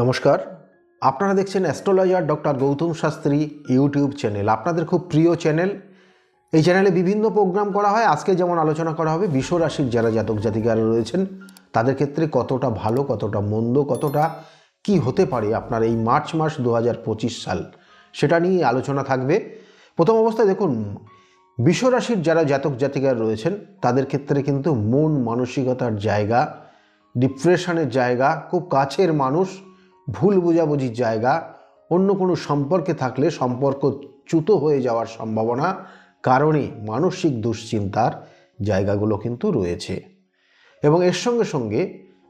নমস্কার। আপনারা দেখছেন astrologer doctor Gautam Shastri YouTube channel. আপনাদের খুব প্রিয় চ্যানেল। এই চ্যানেলে বিভিন্ন প্রোগ্রাম করা হয়। আজকে যেমন আলোচনা করা হবে রাশির যারা জাতক জাতিকারা রয়েছেন, তাদের ক্ষেত্রে কতটা ভালো, কতটা মন্দ, কতটা কি হতে পারে আপনার এই মার্চ মাস দু হাজার পঁচিশ সাল, সেটা নিয়ে আলোচনা থাকবে। প্রথম অবস্থায় দেখুন রাশির যারা জাতক জাতিকার রয়েছেন, তাদের ক্ষেত্রে কিন্তু মন মানসিকতার জায়গা, ডিপ্রেশনের জায়গা, খুব কাছের মানুষ ভুল বোঝাবুঝির জায়গা, অন্য কোনো সম্পর্কে থাকলে সম্পর্ক চ্যুত হয়ে যাওয়ার সম্ভাবনা কারণে মানসিক দুশ্চিন্তার জায়গাগুলো কিন্তু রয়েছে। এবং এর সঙ্গে সঙ্গে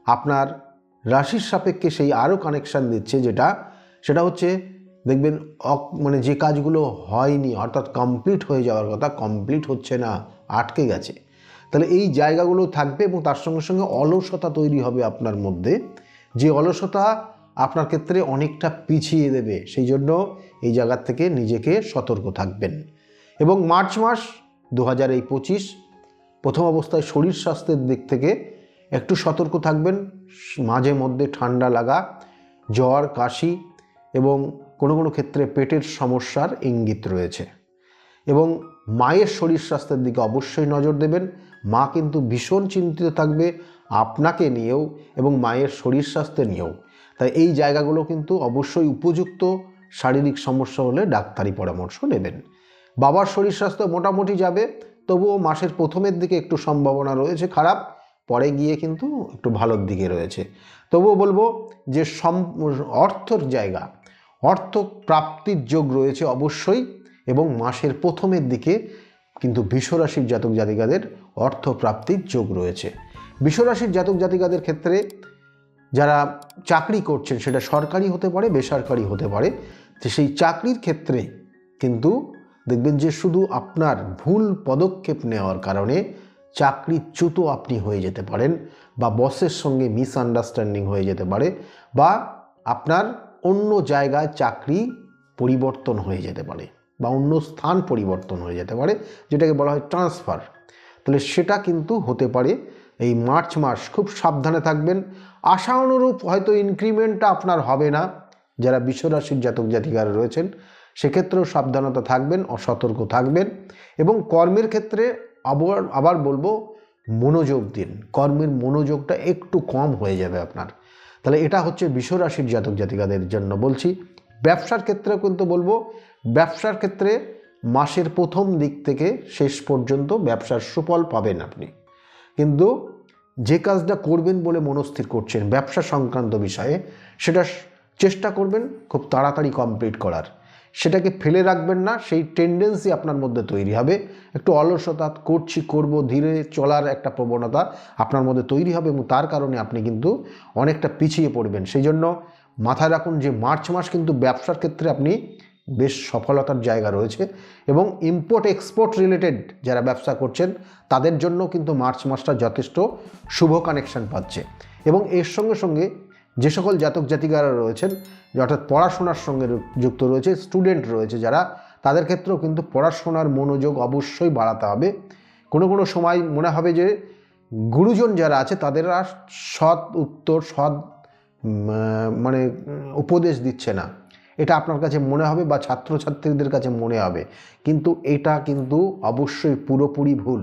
আপনার রাশির সাপেক্ষে সেই আরও কানেকশান দিচ্ছে যেটা, সেটা হচ্ছে দেখবেন মানে যে কাজগুলো হয়নি, অর্থাৎ কমপ্লিট হয়ে যাওয়ার কথা কমপ্লিট হচ্ছে না, আটকে গেছে। তাহলে এই জায়গাগুলো থাকবে এবং তার সঙ্গে সঙ্গে অলসতা তৈরি হবে আপনার মধ্যে। যে অলসতা আপনার ক্ষেত্রে অনেকটা পিছিয়ে দেবে। সেই জন্য এই জায়গার থেকে নিজেকে সতর্ক থাকবেন। এবং মার্চ মাস দু হাজার এই পঁচিশ প্রথম অবস্থায় শরীর স্বাস্থ্যের দিক থেকে একটু সতর্ক থাকবেন। মাঝে মধ্যে ঠান্ডা লাগা, জ্বর, কাশি এবং কোনো কোনো ক্ষেত্রে পেটের সমস্যার ইঙ্গিত রয়েছে। এবং মায়ের শরীর স্বাস্থ্যের দিকে অবশ্যই নজর দেবেন। মা কিন্তু ভীষণ চিন্তিত থাকবে আপনাকে নিয়েও এবং মায়ের শরীর স্বাস্থ্য নিয়েও। তাই এই জায়গাগুলো কিন্তু অবশ্যই উপযুক্ত শারীরিক সমস্যা হলে ডাক্তারি পরামর্শ নেবেন। বাবার শরীর স্বাস্থ্য মোটামুটি যাবে, তবুও মাসের প্রথমের দিকে একটু সম্ভাবনা রয়েছে খারাপ, পরে গিয়ে কিন্তু একটু ভালোর দিকে রয়েছে। তবুও বলব যে সম, অর্থর জায়গা অর্থ প্রাপ্তির যোগ রয়েছে অবশ্যই এবং মাসের প্রথমের দিকে কিন্তু বিশ্বরাশির জাতক জাতিকাদের অর্থ প্রাপ্তির যোগ রয়েছে। বিশ্বরাশির জাতক জাতিকাদের ক্ষেত্রে যারা চাকরি করছেন, সেটা সরকারি হতে পারে, বেসরকারি হতে পারে, তো সেই চাকরির ক্ষেত্রে কিন্তু দেখবেন যে শুধু আপনার ভুল পদক্ষেপ নেওয়ার কারণে চাকরিচ্যুত আপনি হয়ে যেতে পারেন বা বসের সঙ্গে মিসআন্ডারস্ট্যান্ডিং হয়ে যেতে পারে বা আপনার অন্য জায়গায় চাকরি পরিবর্তন হয়ে যেতে পারে বা অন্য স্থান পরিবর্তন হয়ে যেতে পারে, যেটাকে বলা হয় ট্রান্সফার তাহলে সেটা কিন্তু হতে পারে এই মার্চ মাস খুব সাবধানে থাকবেন। আশা অনুরূপ হয়তো ইনক্রিমেন্টটা আপনার হবে না। যারা বিশ্বরাশির জাতক জাতিকারা রয়েছেন, সেক্ষেত্রেও সাবধানতা থাকবেন, অসতর্ক থাকবেন এবং কর্মের ক্ষেত্রে আবার আবার বলব মনোযোগ দিন। কর্মের মনোযোগটা একটু কম হয়ে যাবে আপনার। তাহলে এটা হচ্ছে বিশ্বরাশির জাতক জাতিকাদের জন্য বলছি। ব্যবসার ক্ষেত্রেও কিন্তু বলব, ব্যবসার ক্ষেত্রে মাসের প্রথম দিক থেকে শেষ পর্যন্ত ব্যবসার সুফল পাবেন আপনি। কিন্তু যে কাজটা করবেন বলে মনস্থির করছেন ব্যবসা সংক্রান্ত বিষয়ে, সেটা চেষ্টা করবেন খুব তাড়াতাড়ি কমপ্লিট করার। সেটাকে ফেলে রাখবেন না, সেই টেন্ডেন্সি আপনার মধ্যে তৈরি হবে। একটু অলসতা করছি, করব, ধীরে চলার একটা প্রবণতা আপনার মধ্যে তৈরি হবে এবং তার কারণে আপনি কিন্তু অনেকটা পিছিয়ে পড়বেন। সেই জন্য মাথায় রাখুন যে মার্চ মাস কিন্তু ব্যবসার ক্ষেত্রে আপনি বেশ সফলতার জায়গা রয়েছে এবং ইম্পোর্ট এক্সপোর্ট রিলেটেড যারা ব্যবসা করছেন, তাদের জন্য কিন্তু মার্চ মাসটা যথেষ্ট শুভ কানেকশন পাচ্ছে। এবং এর সঙ্গে সঙ্গে যে সকল জাতক জাতিকারা রয়েছেন, অর্থাৎ পড়াশোনার সঙ্গে যুক্ত রয়েছে স্টুডেন্ট রয়েছে যারা, তাদের ক্ষেত্রেও কিন্তু পড়াশোনার মনোযোগ অবশ্যই বাড়াতে হবে। কোনো কোনো সময় মনে হবে যে গুরুজন যারা আছে, তাদের আর সৎ উত্তর, সৎ মানে উপদেশ দিচ্ছে না। এটা আপনার কাছে মনে হবে বা ছাত্রছাত্রীদের কাছে মনে হবে। কিন্তু এটা কিন্তু অবশ্যই পুরোপুরি ভুল।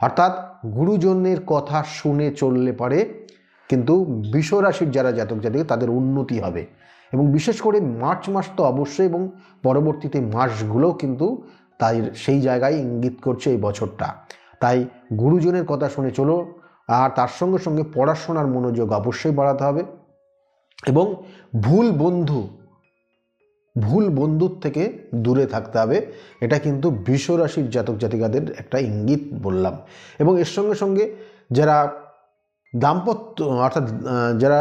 অর্থাৎ গুরুজনের কথা শুনে চললে পারে, কিন্তু বিশ্বরাশির যারা জাতক জাতিক তাদের উন্নতি হবে। এবং বিশেষ করে মার্চ মাস তো অবশ্যই এবং পরবর্তীতে মাসগুলোও কিন্তু তাই সেই জায়গায় ইঙ্গিত করছে এই বছরটা। তাই গুরুজনের কথা শুনে চলো, আর তার সঙ্গে সঙ্গে পড়াশোনার মনোযোগ অবশ্যই বাড়াতে হবে। এবং ভুল বন্ধু ভুল বন্ধুর থেকে দূরে থাকতে হবে। এটা কিন্তু বিশ্বরাশির জাতক জাতিকাদের একটা ইঙ্গিত বললাম। এবং এর সঙ্গে সঙ্গে যারা দাম্পত্য, অর্থাৎ যারা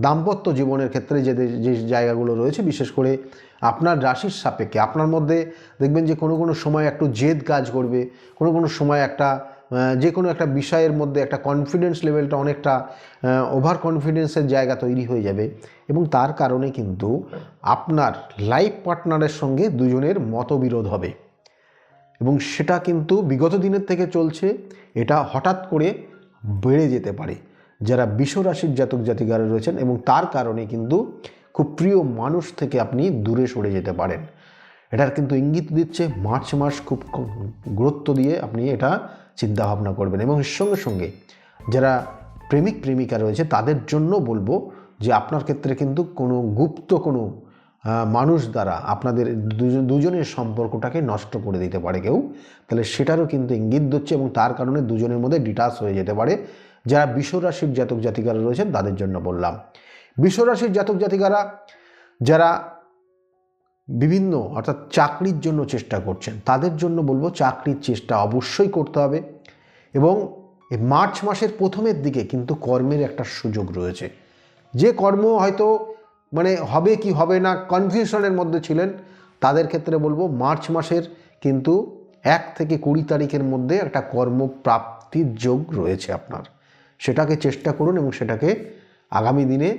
দাম্পত্য জীবনের ক্ষেত্রে যে যে জায়গাগুলো রয়েছে, বিশেষ করে আপনার রাশির সাপেক্ষে, আপনার মধ্যে দেখবেন যে কোনো কোনো সময় একটু জেদ কাজ করবে, কোনো কোনো সময় একটা যে কোনো একটা বিষয়ের মধ্যে একটা কনফিডেন্স লেভেলটা অনেকটা ওভার কনফিডেন্সের জায়গা তৈরি হয়ে যাবে। এবং তার কারণে কিন্তু আপনার লাইফ পার্টনারের সঙ্গে দুজনের মতবিরোধ হবে। এবং সেটা কিন্তু বিগত দিনের থেকে চলছে, এটা হঠাৎ করে বেড়ে যেতে পারে। যারা বিশ্বরাশির জাতক জাতিকারা রয়েছেন এবং তার কারণে কিন্তু খুব প্রিয় মানুষ থেকে আপনি দূরে সরে যেতে পারেন। এটার কিন্তু ইঙ্গিত দিচ্ছে মার্চ মাস খুব গুরুত্ব দিয়ে আপনি এটা চিন্তা ভাবনা করবেন। এবং সঙ্গে সঙ্গে যারা প্রেমিক, প্রেমিকা রয়েছে, তাদের জন্য বলব যে আপনার ক্ষেত্রে কিন্তু কোনো গুপ্ত কোনো মানুষ দ্বারা আপনাদের দুজন, দুজনের সম্পর্কটাকে নষ্ট করে দিতে পারে কেউ। তাহলে সেটারও কিন্তু ইঙ্গিত দিচ্ছে এবং তার কারণে দুজনের মধ্যে ডিটাচ হয়ে যেতে পারে। যারা বিশ্বরাশির জাতক জাতিকারা রয়েছেন, তাদের জন্য বললাম। বিশ্বরাশির জাতক জাতিকারা যারা বিভিন্ন, অর্থাৎ চাকরির জন্য চেষ্টা করছেন। তাদের জন্য বলব চাকরির চেষ্টা অবশ্যই করতে হবে এবং মার্চ মাসের প্রথমের দিকে কিন্তু কর্মের একটা সুযোগ রয়েছে। যে কর্ম হয়তো মানে হবে কি হবে না কনফিউশনের মধ্যে ছিলেন, তাদের ক্ষেত্রে বলব মার্চ মাসের কিন্তু এক থেকে কুড়ি তারিখের মধ্যে একটা কর্মপ্রাপ্তির যোগ রয়েছে আপনার। সেটাকে চেষ্টা করুন এবং সেটাকে আগামী দিনে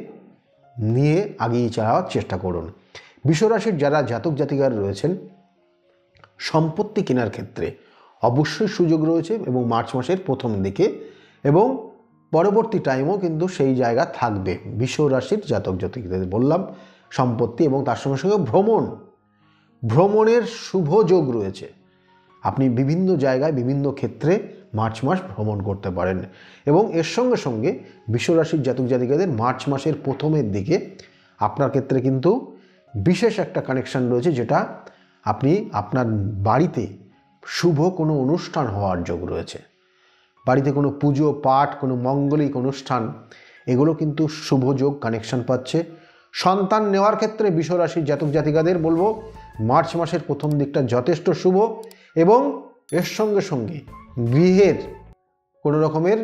নিয়ে আগিয়ে যাওয়ার চেষ্টা করুন। বিশ্বরাশির যারা জাতক জাতিকার রয়েছেন, সম্পত্তি কেনার ক্ষেত্রে অবশ্যই সুযোগ রয়েছে এবং মার্চ মাসের প্রথম দিকে এবং পরবর্তী টাইমও কিন্তু সেই জায়গা থাকবে। বিশ্বরাশির জাতক জাতিকদের বললাম, সম্পত্তি এবং তার সঙ্গে সঙ্গে ভ্রমণ। ভ্রমণের শুভ যোগ রয়েছে। আপনি বিভিন্ন জায়গায়, বিভিন্ন ক্ষেত্রে মার্চ মাস ভ্রমণ করতে পারেন এবং এর সঙ্গে সঙ্গে বিশ্বরাশির জাতক জাতিকাদের মার্চ মাসের প্রথমের দিকে আপনার ক্ষেত্রে কিন্তু বিশেষ একটা কানেকশন রয়েছে যেটা আপনি আপনার বাড়িতে শুভ কোনো অনুষ্ঠান হওয়ার যোগ রয়েছে। বাড়িতে কোনো পুজো, পাঠ, কোনো মঙ্গলিক অনুষ্ঠান, এগুলো কিন্তু শুভ যোগ কানেকশন পাচ্ছে। সন্তান নেওয়ার ক্ষেত্রে বিশ্বরাশির জাতক জাতিকাদের বলব, মার্চ মাসের প্রথম দিকটা যথেষ্ট শুভ এবং এর সঙ্গে সঙ্গে গৃহের কোনো রকমের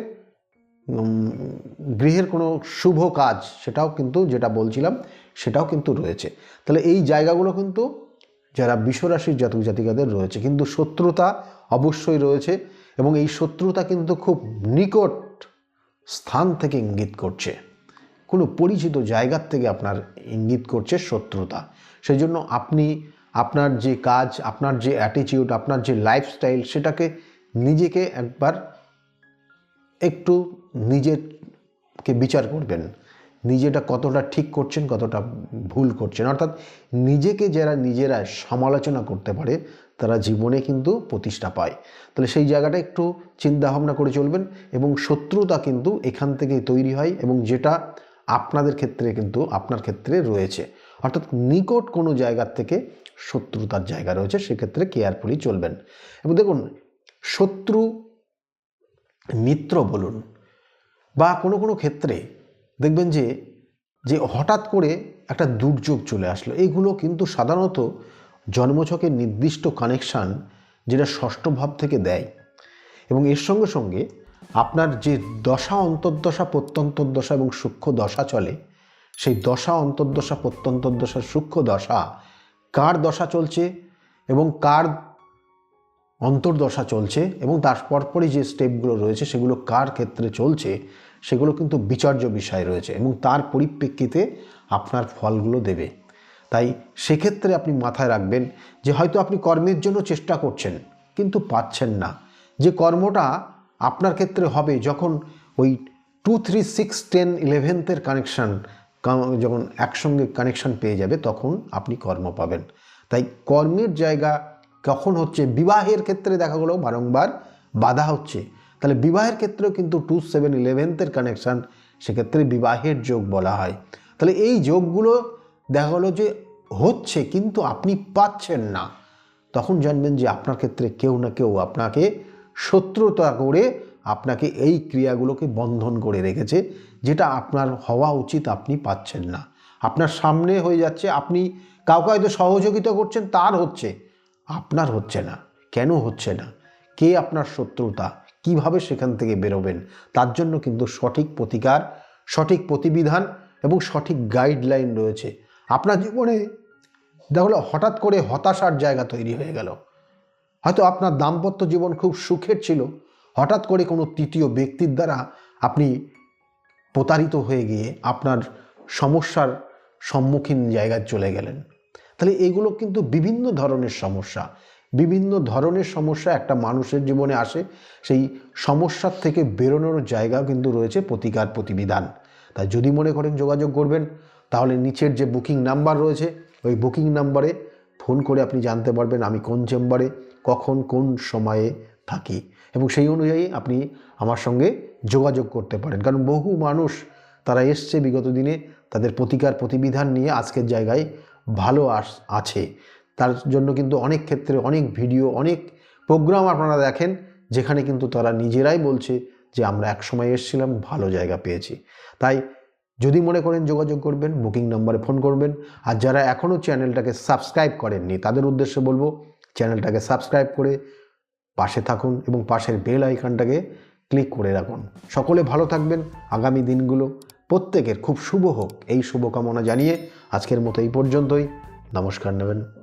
গৃহের কোনো শুভ কাজ, সেটাও কিন্তু যেটা বলছিলাম সেটাও কিন্তু রয়েছে। তাহলে এই জায়গাগুলো কিন্তু যারা বিশ্বরাশির জাতক জাতিকাদের রয়েছে, কিন্তু শত্রুতা অবশ্যই রয়েছে এবং এই শত্রুতা কিন্তু খুব নিকট স্থান থেকে ইঙ্গিত করছে। কোনো পরিচিত জায়গার থেকে আপনার ইঙ্গিত করছে শত্রুতা। সেই জন্য আপনি আপনার যে কাজ, আপনার যে অ্যাটিটিউড আপনার যে লাইফস্টাইল সেটাকে নিজেকে একবার একটু নিজেকে বিচার করবেন। নিজেটা কতটা ঠিক করছেন, কতটা ভুল করছেন। অর্থাৎ নিজেকে যারা নিজেরা সমালোচনা করতে পারে, তারা জীবনে কিন্তু প্রতিষ্ঠা পায়। তাহলে সেই জায়গাটা একটু চিন্তা ভাবনা করে চলবেন এবং শত্রুতা কিন্তু এখান থেকেই তৈরি হয় এবং যেটা আপনাদের ক্ষেত্রে কিন্তু আপনার ক্ষেত্রে রয়েছে। অর্থাৎ নিকট কোনো জায়গার থেকে শত্রুতার জায়গা রয়েছে, সেক্ষেত্রে কেয়ারফুলি চলবেন। এবং দেখুন, শত্রু মিত্র বলুন বা কোনো কোনো ক্ষেত্রে দেখবেন যে যে হঠাৎ করে একটা দুর্যোগ চলে আসলো। এইগুলো কিন্তু সাধারণত জন্মছকের নির্দিষ্ট কানেকশান যেটা ষষ্ঠ ভাব থেকে দেয়। এবং এর সঙ্গে সঙ্গে আপনার যে দশা, অন্তর্দশা, প্রত্যন্তর্দশা এবং সূক্ষ্ম দশা চলে, সেই দশা, অন্তর্দশা প্রত্যন্তর্দশা সূক্ষ্ম দশা কার দশা চলছে এবং কার অন্তর্দশা চলছে এবং তার পরপরই যে স্টেপগুলো রয়েছে সেগুলো কার ক্ষেত্রে চলছে সেগুলো কিন্তু বিচার্য বিষয় রয়েছে এবং তার পরিপ্রেক্ষিতে আপনার ফলগুলো দেবে। তাই সেক্ষেত্রে আপনি মাথায় রাখবেন যে হয়তো আপনি কর্মের জন্য চেষ্টা করছেন, কিন্তু পাচ্ছেন না। যে কর্মটা আপনার ক্ষেত্রে হবে যখন ওই টু থ্রি সিক্স টেন ইলেভেন্থের কানেকশান যখন একসঙ্গে কানেকশান পেয়ে যাবে, তখন আপনি কর্ম পাবেন। তাই কর্মের জায়গা কখন হচ্ছে? বিবাহের ক্ষেত্রে দেখা গেলো, বারংবার বাধা হচ্ছে। তাহলে বিবাহের ক্ষেত্রেও কিন্তু টু সেভেন ইলেভেন্থের কানেকশান সেক্ষেত্রে বিবাহের যোগ বলা হয়। তাহলে এই যোগগুলো দেখা গেলো যে হচ্ছে কিন্তু আপনি পাচ্ছেন না। তখন জানবেন যে আপনার ক্ষেত্রে কেউ না কেউ আপনাকে শত্রুতা করে আপনাকে এই ক্রিয়াগুলোকে বন্ধন করে রেখেছে, যেটা আপনার হওয়া উচিত আপনি পাচ্ছেন না। আপনার সামনে হয়ে যাচ্ছে, আপনি কাউকে হয়তো সহযোগিতা করছেন, তার হচ্ছে, আপনার হচ্ছে না, কেন হচ্ছে না? কে আপনার শত্রুতা? কীভাবে সেখান থেকে বেরোবেন, তার জন্য কিন্তু সঠিক প্রতিকার, সঠিক প্রতিবিধান এবং সঠিক গাইডলাইন রয়েছে। আপনার জীবনে দেখল হঠাৎ করে হতাশার জায়গা তৈরি হয়ে গেল। হয়তো আপনার দাম্পত্য জীবন খুব সুখের ছিল, হঠাৎ করে কোনো তৃতীয় ব্যক্তির দ্বারা আপনি প্রতারিত হয়ে গিয়ে আপনার সমস্যার সম্মুখীন জায়গায় চলে গেলেন। তাহলে এগুলো কিন্তু বিভিন্ন ধরনের সমস্যা। বিভিন্ন ধরনের সমস্যা একটা মানুষের জীবনে আসে, সেই সমস্যার থেকে বেরোনোর জায়গাও কিন্তু রয়েছে প্রতিকার প্রতিবিধান। তাই যদি মনে করেন যোগাযোগ করবেন, তাহলে নিচের যে বুকিং নাম্বার রয়েছে, ওই বুকিং নাম্বারে ফোন করে আপনি জানতে পারবেন আমি কোন চেম্বারে, কখন, কোন সময়ে থাকি। এবং সেই অনুযায়ী আপনি আমার সঙ্গে যোগাযোগ করতে পারেন। কারণ বহু মানুষ তারা এসছে বিগত দিনে, তাদের প্রতিকার প্রতিবিধান নিয়ে আজকের জায়গায় ভালো আস, আছে। তার জন্য কিন্তু অনেক ক্ষেত্রে অনেক ভিডিও, অনেক প্রোগ্রাম আপনারা দেখেন, যেখানে কিন্তু তারা নিজেরাই বলছে যে, আমরা এক সময় এসেছিলাম, ভালো জায়গা পেয়েছি। তাই যদি মনে করেন যোগাযোগ করবেন, বুকিং নাম্বারে ফোন করবেন। আর যারা এখনও চ্যানেলটাকে সাবস্ক্রাইব করেননি, তাদের উদ্দেশ্যে বলব, চ্যানেলটাকে সাবস্ক্রাইব করে পাশে থাকুন এবং পাশের বেল আইকনটাকে ক্লিক করে রাখুন। সকলে ভালো থাকবেন। আগামী দিনগুলো প্রত্যেকের খুব শুভ হোক। এই শুভকামনা জানিয়ে আজকের মতো এই পর্যন্তই। নমস্কার নেবেন।